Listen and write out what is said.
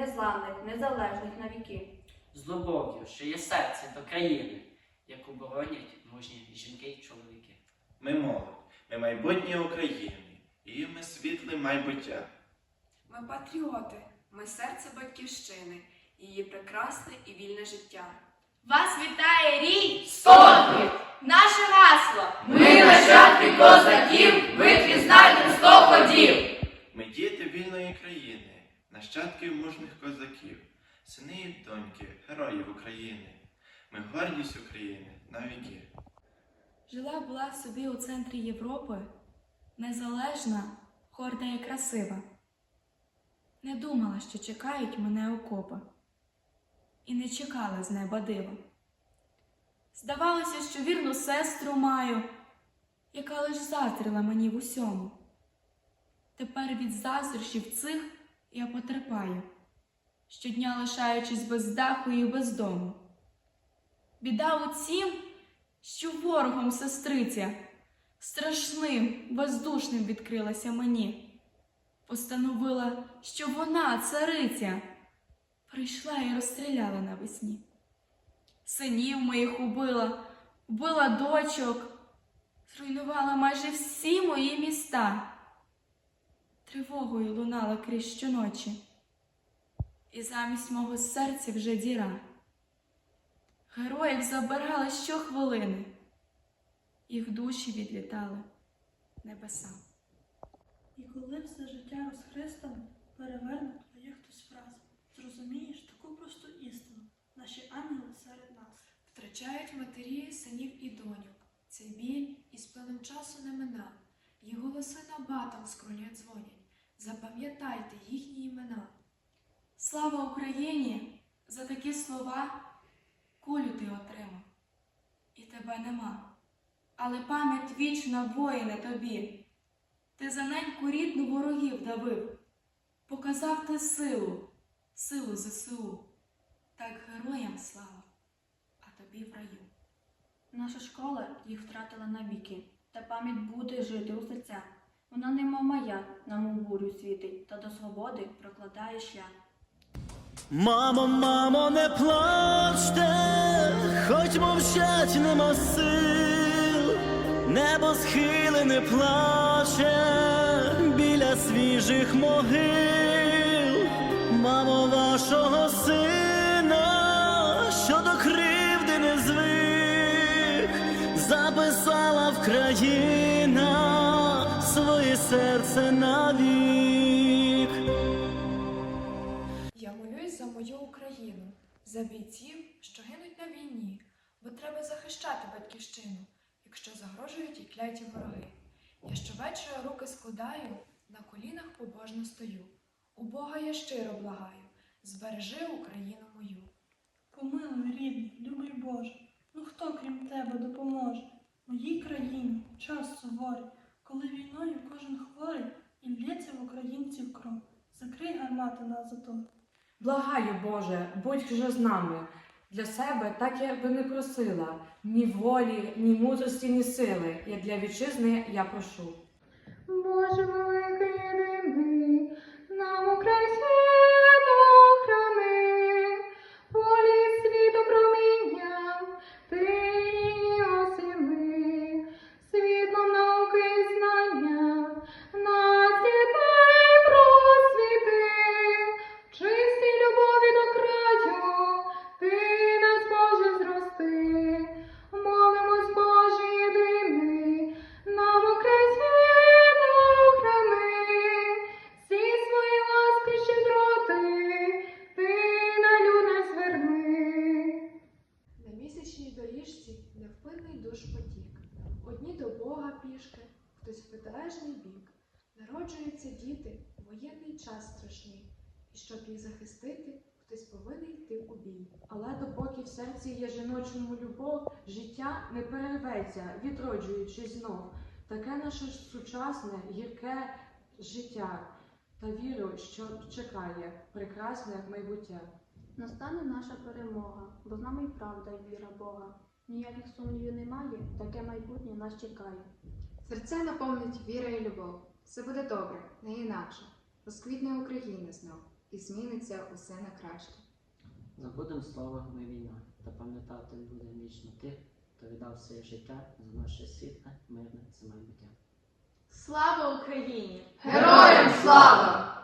незламних, незалежних навіки. з любов'ю, що є серце до країни, яку боронять мужні жінки й чоловіки. Ми молодь, ми майбутнє України, і ми світле майбуття. Ми патріоти, ми серце батьківщини, її прекрасне і вільне життя. Вас вітає рій Стогни! Наше гасло! Ми нащадки козаків, нащадки мужних козаків, сини і доньки, героїв України. Ми гордість України на віки. Жила була собі у центрі Європи, незалежна, горда і красива. Не думала, що чекають мене окопи, і не чекала з неба дива. Здавалося, що вірну сестру маю, яка лиш заздрила мені в усьому. Тепер від заздрощів цих я потерпаю, щодня лишаючись без даху і без дому. Біда у тім, що ворогом сестриця страшним, бездушним відкрилася мені. Постановила, що вона, цариця, прийшла і розстріляла навесні. Синів моїх убила, вбила дочок, зруйнувала майже всі мої міста. Тривогою лунала крізь щоночі, і замість мого серця вже діра. Героїв забирали щохвилини, їх душі відлітали небесам. І коли все життя розхристане, переверне твоє хтось фраза. Зрозумієш таку просту істину, наші ангели серед нас. Втрачають матері синів і доньок. Цей біль із плином часу не мина. Їх голоси на батом скроні дзвонять. Запам'ятайте їхні імена. Слава Україні! За такі слова кулю ти отримав, і тебе нема. Але пам'ять вічна воїне тобі. Ти за неньку рідну ворогів давив, показав ти силу, силу ЗСУ. Так героям слава, а тобі в раю. Наша школа їх втратила навіки, та пам'ять буде жити у серцях. Вона немов маяк, нам у бурю світить, та до свободи прокладає шлях. Мамо, мамо, не плачте, хоч мовчать нема сил, небо схилене плаче біля свіжих могил, мамо вашого сина, що до кривди не звик, записала в країна своє серце навік. Я молюсь за мою Україну, за бійців, що гинуть на війні, бо треба захищати батьківщину, якщо загрожують і кляті вороги. Я щовечора руки складаю, на колінах побожно стою. У Бога я щиро благаю, збережи Україну мою. Помилуй, рідний, любий Боже, ну хто крім тебе допоможе? Моїй країні час суворий, коли війною кожен хворий і лється в українців кров. Закрий гармати на затон. Благаю, Боже, будь вже з нами. Для себе так я би не просила ні волі, ні мудрості, ні сили. Як для вітчизни я прошу. Боже великий єдиний, нам Україну протилежний бік. Народжуються діти, воєнний час страшний, і щоб їх захистити, хтось повинен йти у бій. Але допоки в серці є жіночому любов, життя не перерветься, відроджуючись знов. Таке наше сучасне, гірке життя та віру, що чекає прекрасне майбуття. Настане наша перемога, бо з нами й правда і віра Бога. Ніяких сумнівів немає, таке майбутнє нас чекає. Серця наповнить віра і любов. Все буде добре, не інакше. Розквітне Україна знов. і зміниться усе на краще. Забудем слово ми війна, та пам'ятати будемо вічно тих, хто віддав своє життя за наше світле, мирне майбуття. Слава Україні! Героям слава!